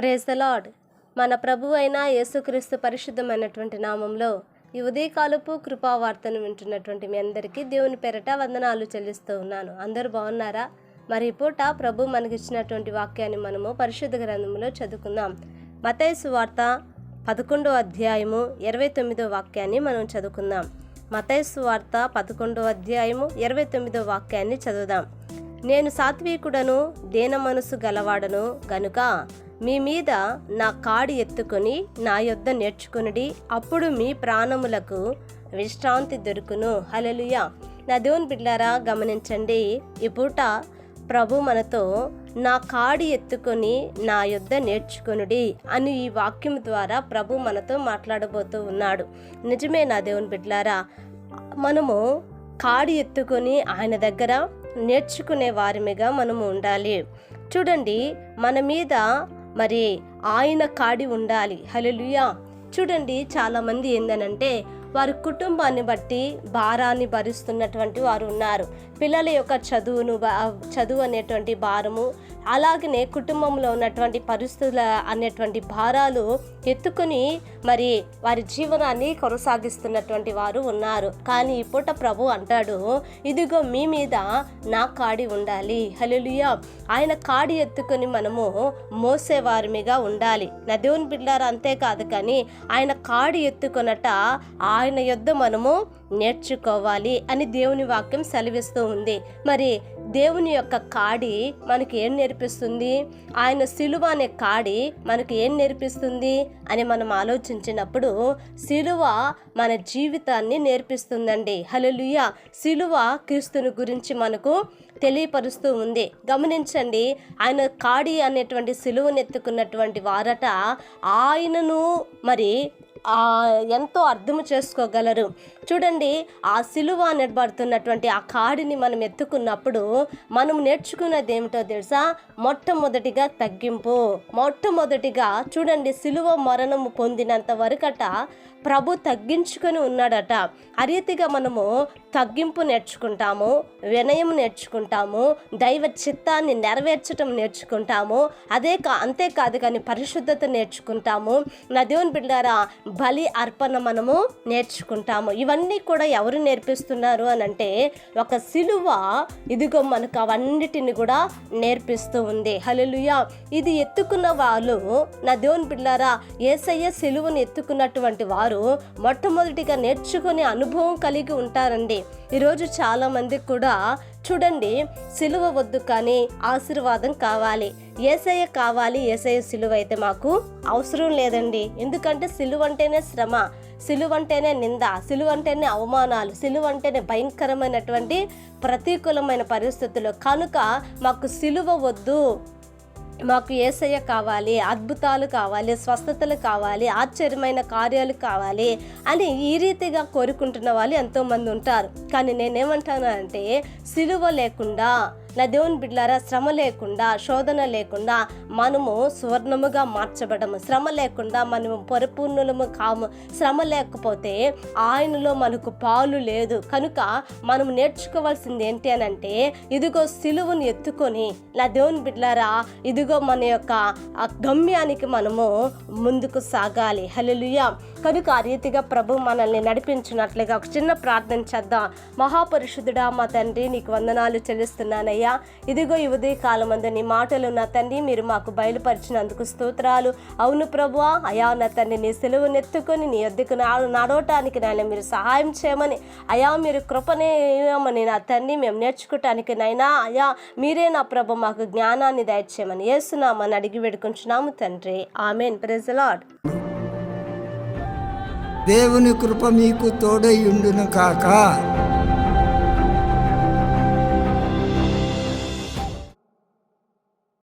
Praise the lord మన ప్రభు అయిన యేసుక్రీస్తు పరిశుద్ధమైనటువంటి నామంలో ఈ ఉదయకాలపు కృపావార్తను వింటున్నటువంటి మీ అందరికీ దేవుని పెరట వందనాలు చెల్లిస్తూ ఉన్నాను. అందరూ బాగున్నారా? మరి పూట ప్రభు మనకిచ్చినటువంటి వాక్యాన్ని మనము పరిశుద్ధ గ్రంథంలో చదువుకుందాం. మతైసు వార్త పదకొండో అధ్యాయము ఇరవై తొమ్మిదో వాక్యాన్ని మనం చదువుకుందాం. మతైసు వార్త పదకొండో అధ్యాయము ఇరవై తొమ్మిదో వాక్యాన్ని చదువుదాం. నేను సాత్వికుడను దేన మనసు గలవాడను గనుక మీ మీద నా కాడి ఎత్తుకొని నా యొద్ద నేర్చుకునుడి. అప్పుడు మీ ప్రాణములకు విశ్రాంతి దొరుకును. హలలుయ నా దేవుని బిడ్డారా గమనించండి. ఈ పూట ప్రభు మనతో నా కాడి ఎత్తుకొని నా యొద్ద నేర్చుకొనుడి అని ఈ వాక్యం ద్వారా ప్రభు మనతో మాట్లాడబోతూ ఉన్నాడు. నిజమే నా దేవుని బిడ్లారా మనము కాడి ఎత్తుకొని ఆయన దగ్గర నేర్చుకునే వారిమిగా మనము ఉండాలి. చూడండి మన మీద మరి ఆయన కాడి ఉండాలి. హలలుయా చూడండి చాలామంది ఏందనంటే వారి కుటుంబాన్ని బట్టి భారాన్ని భరిస్తున్నటువంటి వారు ఉన్నారు. పిల్లల యొక్క చదువును చదువు అనేటువంటి భారము అలాగనే కుటుంబంలో ఉన్నటువంటి పరిస్థితుల అనేటువంటి భారాలు ఎత్తుకుని మరి వారి జీవనాన్ని కొనసాగిస్తున్నటువంటి వారు ఉన్నారు. కానీ ఈ పూట ప్రభు అంటాడు ఇదిగో మీ మీద నా కాడి ఉండాలి. హల్లెలూయా! ఆయన కాడి ఎత్తుకొని మనము మోసేవారిమిగా ఉండాలి. నా దేవుని బిడ్డారు అంతేకాదు కానీ ఆయన కాడి ఎత్తుకొనట ఆయన యొద్ద మనము నేర్చుకోవాలి అని దేవుని వాక్యం సెలవిస్తూ ఉంది. మరి దేవుని యొక్క కాడి మనకి ఏం నేర్పిస్తుంది? ఆయన సిలువ అనే కాడి మనకి ఏం నేర్పిస్తుంది? అని మనం ఆలోచించినప్పుడు సిలువ మన జీవితాన్ని నేర్పిస్తుందండి. హలలుయ సిలువ క్రీస్తుని గురించి మనకు తెలియపరుస్తూ ఉంది. గమనించండి ఆయన కాడి అనేటువంటి సిలువనెత్తుకున్నటువంటి వారట ఆయనను మరి ఎంతో అర్థం చేసుకోగలరు. చూడండి ఆ సిలువ నిలబడుతున్నటువంటి ఆ కాడిని మనం ఎత్తుకున్నప్పుడు మనం నేర్చుకున్నది ఏమిటో తెలుసా? మొట్టమొదటిగా తగ్గింపు. మొట్టమొదటిగా చూడండి సిలువ మరణము పొందినంత వరకట ప్రభు తగ్గించుకొని ఉన్నాడట. ఆ రీతిగా మనము తగ్గింపు నేర్చుకుంటాము వినయం నేర్చుకుంటాము దైవ చిత్తాన్ని నెరవేర్చడం నేర్చుకుంటాము అదే కా అంతేకాదు కానీ పరిశుద్ధత నేర్చుకుంటాము. నా దేవుని బిడ్డారా బలి అర్పణ మనము నేర్చుకుంటాము. ఇవన్నీ కూడా ఎవరు నేర్పిస్తున్నారు అని అంటే ఒక సిలువ ఇదిగో మనకు అవన్నిటిని కూడా నేర్పిస్తూ ఉంది. హల్లెలూయా. ఇది ఎత్తుకున్న వాళ్ళు నా దేవుని పిల్లారా ఏసయ్య సిలువను ఎత్తుకున్నటువంటి వారు మొట్టమొదటిగా నేర్చుకునే అనుభవం కలిగి ఉంటారండి. ఈరోజు చాలామంది కూడా చూడండి సిలువ వద్దు కానీ ఆశీర్వాదం కావాలి. ఏసయ్య కావాలి ఏసయ్య సిలువ అయితే మాకు అవసరం లేదండి. ఎందుకంటే సిలువ అంటేనే శ్రమ. సిలువంటేనే నింద సిలువంటేనే అవమానాలు సిలువ అంటేనే భయంకరమైనటువంటి ప్రతికూలమైన పరిస్థితులు. కనుక మాకు సిలువ వద్దు. మాకు ఏసయ్య కావాలి అద్భుతాలు కావాలి స్వస్థతలు కావాలి ఆశ్చర్యమైన కార్యాలు కావాలి అని ఈ రీతిగా కోరుకుంటున్న వాళ్ళు ఎంతోమంది ఉంటారు. కానీ నేనేమంటాను అంటే సిలువ లేకుండా నా దేవుని బిడ్లారా శ్రమ లేకుండా శోధన లేకుండా మనము సువర్ణముగా మార్చబడము. శ్రమ లేకుండా మనము పరిపూర్ణులము కాము. శ్రమ లేకపోతే ఆయనలో మనకు పాలు లేదు. కనుక మనం నేర్చుకోవాల్సింది ఏంటి అని అంటే ఇదిగో సిలువును ఎత్తుకొని నా దేవుని బిడ్లారా ఇదిగో మన యొక్క గమ్యానికి మనము ముందుకు సాగాలి. హలలుయ కనుక ఆ రీతిగా ప్రభు మనల్ని నడిపించినట్లుగా ఒక చిన్న ప్రార్థన చేద్దాం. మహాపరిశుద్ధుడా మా తండ్రి నీకు వందనాలు చెల్లిస్తున్నానయ్యా. ఇదిగో ఈ ఉదయ కాలం నీ మాటలు నా తండ్రి మీరు మాకు బయలుపరిచినందుకు స్తోత్రాలు. అవును ప్రభువా అయా నా తండ్రి నీ సెలవు నెత్తుకొని నీ ఎద్దుకు నడవటానికి నాయన మీరు సహాయం చేయమని. అయా మీరు కృపనేయమని నా తండ్రి మేము నేర్చుకోవటానికి నైనా. అయా మీరే నా ప్రభు మాకు జ్ఞానాన్ని దయచేయమని ఏసునామని అడిగి వేడుకుంటున్నాము తండ్రి. ఆమెన్. ప్రెజ్ లాడ్ దేవుని కృప మీకు తోడై ఉండును కాక.